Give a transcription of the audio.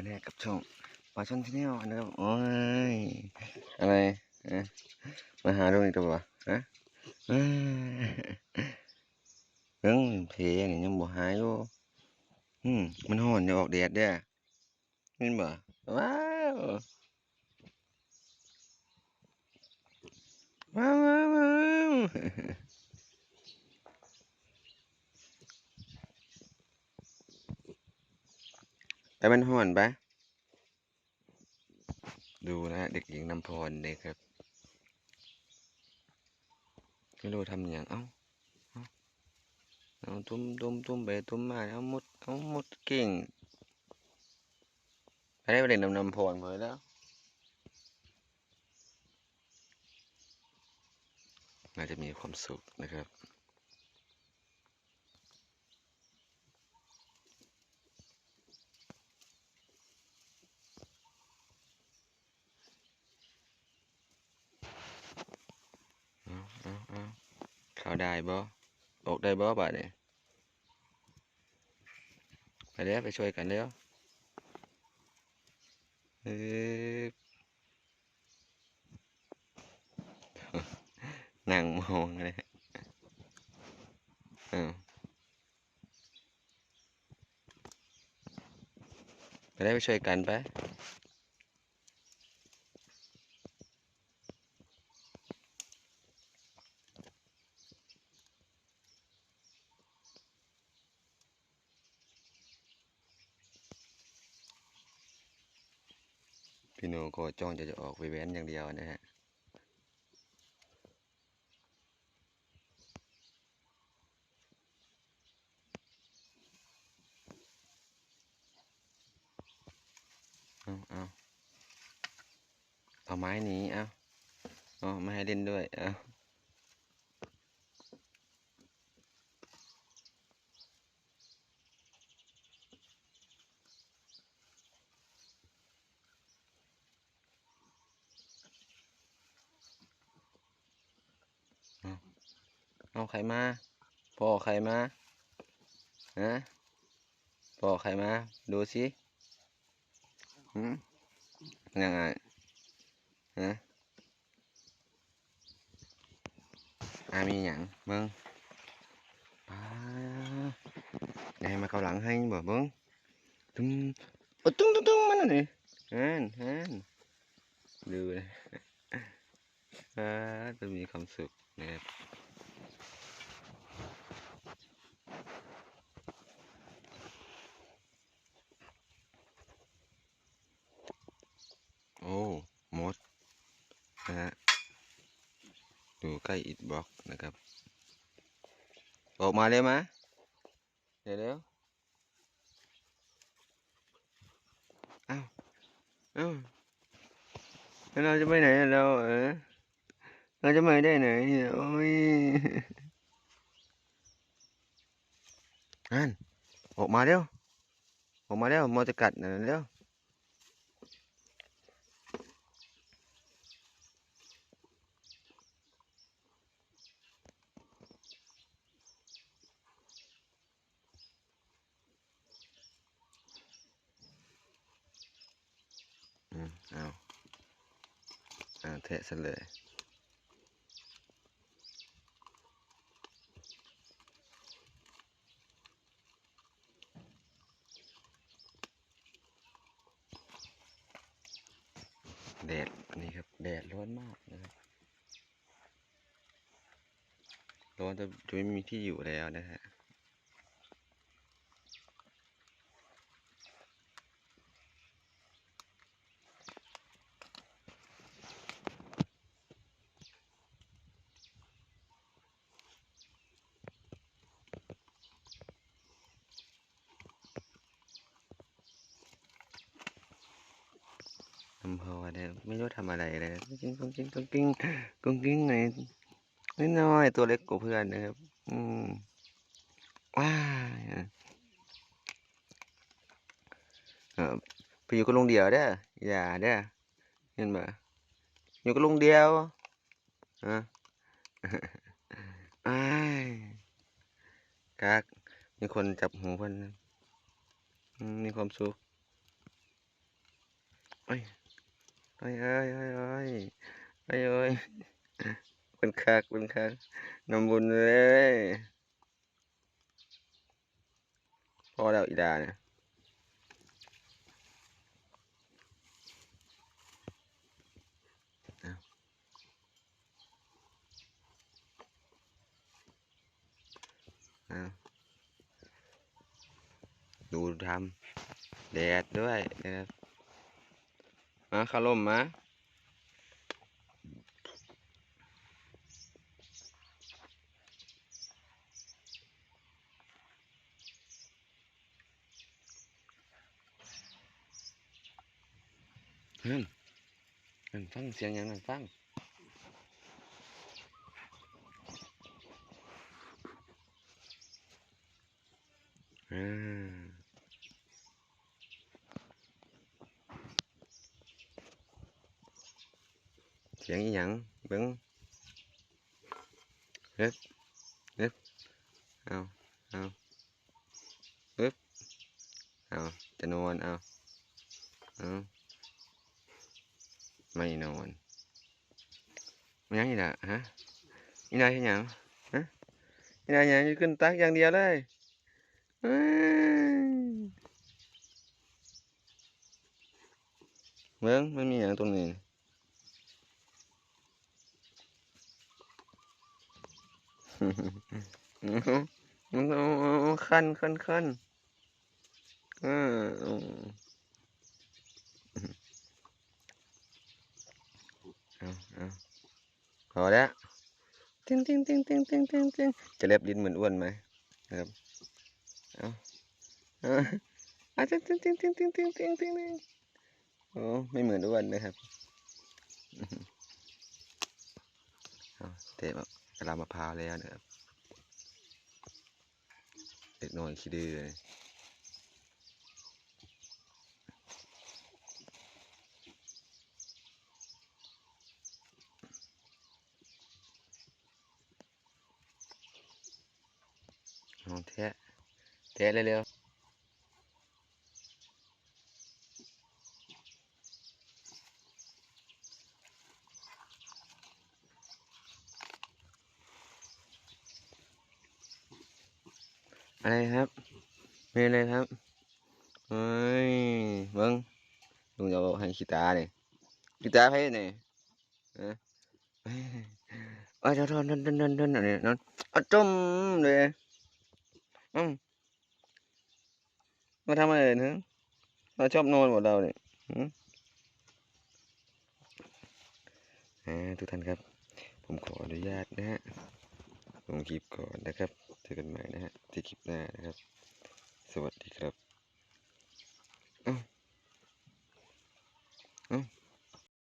กันแน่กับช่องปลาช่อนที่นี่นะครับโอ้ยอะไรฮะมาหาดูอีกตัวะฮะเอ้ยเรื่องเพลนี่ยังบ่หายอยู่อืมมันห่อนจะออกแดดเด้อนี่บ่ว้าวว้าวว้าว ว้าวไปมันห่อนไปดูนะฮะเด็กหญิงนำพรเนี่ยครับไม่รู้ทำอย่างเอ้าเอ้าเอาตุ้มตุ้มตุ้มไปตุ้มมาเอาหมดเอาหมดเก่งไปได้ไปเด็กนำนำพรมาแล้วน่าจะมีความสุขนะครับ เอาเอาเอา เขาได้บ่ออกได้บ่บาดนี่ไปเด้วไปช่วยกันเร็วเอ๊บนั่งมองเลยเออไปได้ไปช่วยกันไป พี่โนก็จ้องจะจะออกไปแว้นอย่างเดียวนะฮะเอาเอาเอาไม้หนีเอาเอาไม่ให้เล่นด้วยเอาเอา เอาใครมาพ่อใครมาฮะพ่อใครมาดูสิหืมยังไงฮะอามีอย่างเบิ้งป้าได้มาเข้าหลังให้บ่เบิ้งตุ้มโอ้ตุ้งตุ้งตุ้งมันน่ะนี่ฮันฮันดูเลย อ่าจะมีความสุขนะครับโอ้มดนะฮะ อยู่ใกล้อิฐบล็อกนะครับ ออกมาเลยมะเดี๋ยวเดี๋ยวเอ้าเอ้าแล้วเราจะไปไหนเราเออเราจะไปได้ไหนเนี่ยโอ้ยนั่นออกมาเร็วออกมาเร็วมอจะกัดนะเร็ว เอาเอาเทะซะเลยแดดนนี้ครับ แดดร้อนมากนะครับร้อนจนจะไม่มีที่อยู่แล้วนะฮะำเภอเนี่ยไม่รู้ทำอะไรเลยกิ้งกุ้งกิ้งกุ้งกิ้งกุ้งกิ้งไงนิดหน้อยตัวเล็กกว่าเพื่อนนะครับ อืมว้าไปอยู่กับลุงเดียวเด้ออย่าเด้อเห็นบ่อยู่กับลุงเดียวฮะอ้กักมีคนจับหูเพิ่นนมีความสุขอ้ เอ้ยเอ้ยเอ้ยเอ้ยเอ้ยเอ้ยเป็นคักเป็นคักนำบุญเลยพอแล้วอีดาเนี่ยดูทำแดดด้วยนะครับ มาคาร่มมานั่นนั่นฟังเสียงยังนั่นฟัง สียงอีหยังเบิ้งเฮ็บเฮ็บเอาเอาเฮ็บเอาจะนอนเอาเอาไม่นอนมันยังอีกละฮะอีนายเห็นหยังฮะอีนายหยังอยู่ขึ้นตักอย่างเดียวเลยเอ้ยเมืองมันมีอย่างตรงนี้ อื้อหือมันเอาคันคันคันออเอาพอแล้วติ้งติ้งติ้งติ้งติ้งติ้งติ้งจะเล็บลิ้นเหมือนอ้วนไหมครับเอาเอาเอาติ้งติ้งติ้งติ้งติ้งติ้งติ้งติ้งติ้งโอ้ไม่เหมือนอ้วนนะครับเอาเตะมาก ระลามะพร้าวแล้วนะครับเด็กน้อยขี้ดื้อเลยเอาแทะแทะเร็วๆ อะไรครับมีอะไรครับเฮ้ยเบิ้งลุงจะเอาให้ขี้ตาเนี่ยขี้ตาให้เนี่ยฮะเอ้ยเอ้ยเดี๋ยวๆนั่นนั่นนั่นนั่นนั่นนั่นอาจมเลยอืมมาทำอะไรเนี่ยเราชอบนอนหมดเราเนี่ยทุกท่านครับ ผมขออนุญาตนะฮะลงคลิปก่อนนะครับ เจอกันใหม่นะฮะที่คลิปหน้านะครับสวัสดีครับ